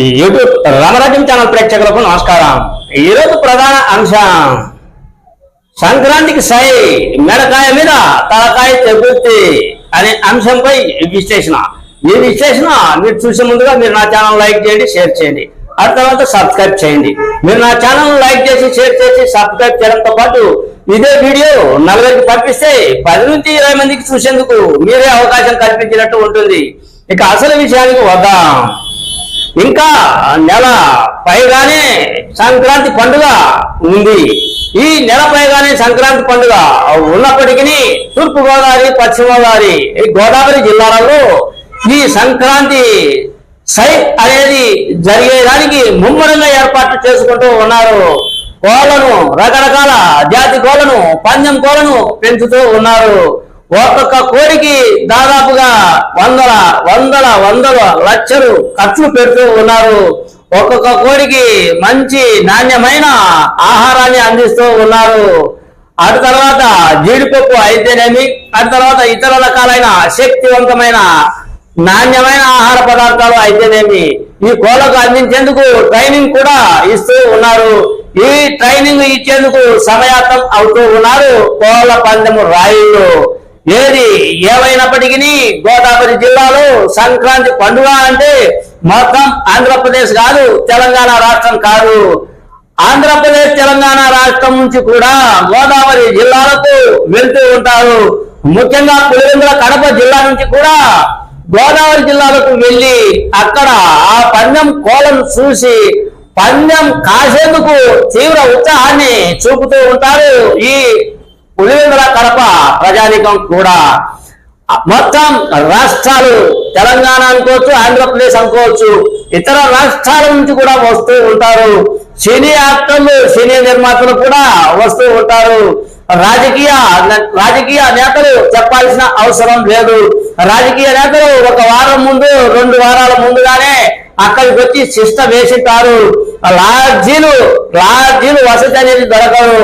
ఈ యూట్యూబ్ రామరాజ్యం ఛానల్ ప్రేక్షకులకు నమస్కారం. ఈరోజు ప్రధాన అంశం సంక్రాంతికి సై మెడకాయ మీద తలకాయ తెగుర్తి అనే అంశంపై విశ్లేషణ. ఈ విశ్లేషణ మీరు చూసే ముందుగా మీరు నా ఛానల్ లైక్ చేయండి షేర్ చేయండి. ఆ తర్వాత సబ్స్క్రైబ్ చేయండి. మీరు నా ఛానల్ లైక్ చేసి షేర్ చేసి సబ్స్క్రైబ్ చేయడంతో పాటు ఇదే వీడియో నలుగురికి పంపిస్తే పది నుంచి ఇరవై మందికి చూసేందుకు మీరే అవకాశం కల్పించినట్టు ఉంటుంది. ఇక అసలు విషయానికి వద్దాం. ఇంకా నెల పైగానే సంక్రాంతి పండుగ ఉంది. ఈ నెల పైగానే సంక్రాంతి పండుగ ఉన్నప్పటికీ తూర్పుగోదావరి పశ్చిమగోదావరి పశ్చిమ గోదావరి ఈ గోదావరి జిల్లాలలో ఈ సంక్రాంతి సై అనేది జరిగేదానికి ముమ్మరంగా ఏర్పాట్లు చేసుకుంటూ ఉన్నారు. కోళ్ళను రకరకాల జాతి కోళ్ళను పందెం కోళ్ళను పెంచుతూ ఉన్నారు. ఒక్కొక్క కోడికి దాదాపుగా వందల వందల వందల లక్షలు ఖర్చులు పెడుతూ ఉన్నారు. ఒక్కొక్క కోడికి మంచి నాణ్యమైన ఆహారాన్ని అందిస్తూ ఉన్నారు. అటు తర్వాత జీడిపప్పు అయితేనేమి అటు తర్వాత ఇతర రకాలైన శక్తివంతమైన నాణ్యమైన ఆహార పదార్థాలు అయితేనేమి ఈ కోళ్ళకు అందించేందుకు ట్రైనింగ్ కూడా ఇస్తూ ఉన్నారు. ఈ ట్రైనింగ్ ఇచ్చేందుకు సమయాతం అవుతూ ఉన్నారు కోళ్ళ పందెము రాయుళ్ళు ఏది ఏమైనప్పటికీ గోదావరి జిల్లాలో సంక్రాంతి పండుగ అంటే మొత్తం ఆంధ్రప్రదేశ్ కాదు తెలంగాణ రాష్ట్రం కాదు. ఆంధ్రప్రదేశ్ తెలంగాణ రాష్ట్రం నుంచి కూడా గోదావరి జిల్లాలకు వెళ్తూ ఉంటారు. ముఖ్యంగా పులివెందుల కడప జిల్లా నుంచి కూడా గోదావరి జిల్లాలకు వెళ్ళి అక్కడ ఆ పందెం కోలను చూసి పందెం కాసేందుకు తీవ్ర ఉత్సాహాన్ని చూపుతూ ఉంటారు ఈ పులివెందుల కడప ప్రజానీకం కూడా మొత్తం రాష్ట్రాలు తెలంగాణ అనుకోవచ్చు ఆంధ్రప్రదేశ్ అనుకోవచ్చు ఇతర రాష్ట్రాల నుంచి కూడా వస్తూ ఉంటారు. సినీ యాక్టర్లు సినీ నిర్మాతలు కూడా వస్తూ ఉంటారు. రాజకీయ రాజకీయ నేతలు చెప్పాల్సిన అవసరం లేదు. రాజకీయ నేతలు ఒక వారం ముందు రెండు వారాల ముందుగానే అక్కడికి వచ్చి శిష్ట వేసింటారు లాడ్జీలు లాడ్జీలు వసతి అనేది దొరకదు.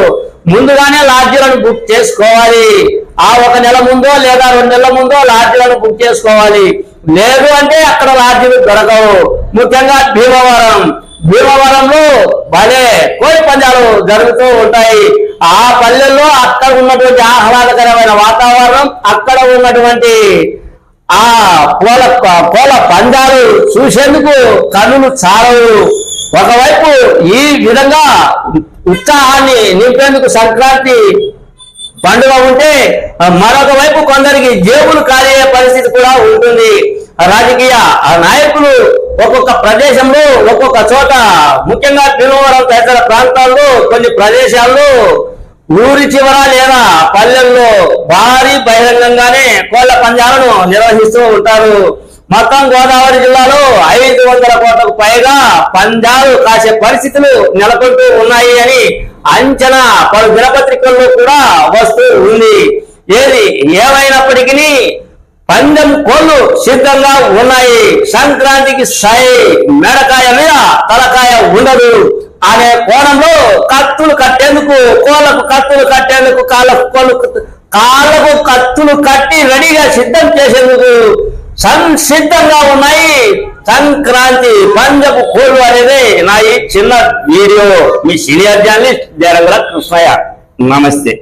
ముందుగానే లాడ్జీలను బుక్ చేసుకోవాలి. ఆ ఒక నెల ముందో లేదా రెండు నెలల ముందో లాడ్జీలను బుక్ చేసుకోవాలి. లేదు అంటే అక్కడ లాడ్జీలు దొరకవు. ముఖ్యంగా భీమవరం. భీమవరంలో భలే కోడి పందాలు జరుగుతూ ఉంటాయి. ఆ పల్లెల్లో అక్కడ ఉన్నటువంటి ఆహ్లాదకరమైన వాతావరణం అక్కడ ఉన్నటువంటి ఆ పూల పూల పందాలు చూసేందుకు కన్నులు చాలవు ఒకవైపు ఈ విధంగా ఉత్సాహాన్ని నింపేందుకు సంక్రాంతి పండుగ ఉంటే మరొక వైపు కొందరికి జేబులు ఖాళీ పరిస్థితి కూడా ఉంటుంది. రాజకీయ నాయకులు ఒక్కొక్క ప్రదేశంలో ఒక్కొక్క చోట ముఖ్యంగా భీమవరం తదితర ప్రాంతాల్లో కొన్ని ప్రదేశాల్లో ఊరి చివర లేదా పల్లెల్లో భారీ బహిరంగంగానే కోళ్ళ పంజాలను నిర్వహిస్తూ ఉంటారు. మొత్తం గోదావరి జిల్లాలో ఐదు వందల కోట్లకు పైగా పందాలు కాసే పరిస్థితులు నెలకొంటూ ఉన్నాయి అని అంచనా పలు దినపత్రికల్లో కూడా వస్తూ ఉంది. ఏది ఏమైనప్పటికీ పందెం కోళ్ళు సిద్ధంగా ఉన్నాయి. సంక్రాంతికి సై మెడకాయ మీద తలకాయ ఉండదు. అనే కోణంలో కత్తులు కట్టేందుకు కోళ్ళకు కత్తులు కట్టేందుకు కాళ్ళకు కోళ్ళు కాళ్ళకు కత్తులు కట్టి రెడీగా సిద్ధం చేసేందుకు సంసిద్ధంగా ఉన్నాయి. సంక్రాంతి పంజపు కోళ్ళు అనేది నా ఈ చిన్న వీడియో. మీ సీనియర్ జర్నలిస్ట్ జరంగల కృష్ణయ్య. నమస్తే.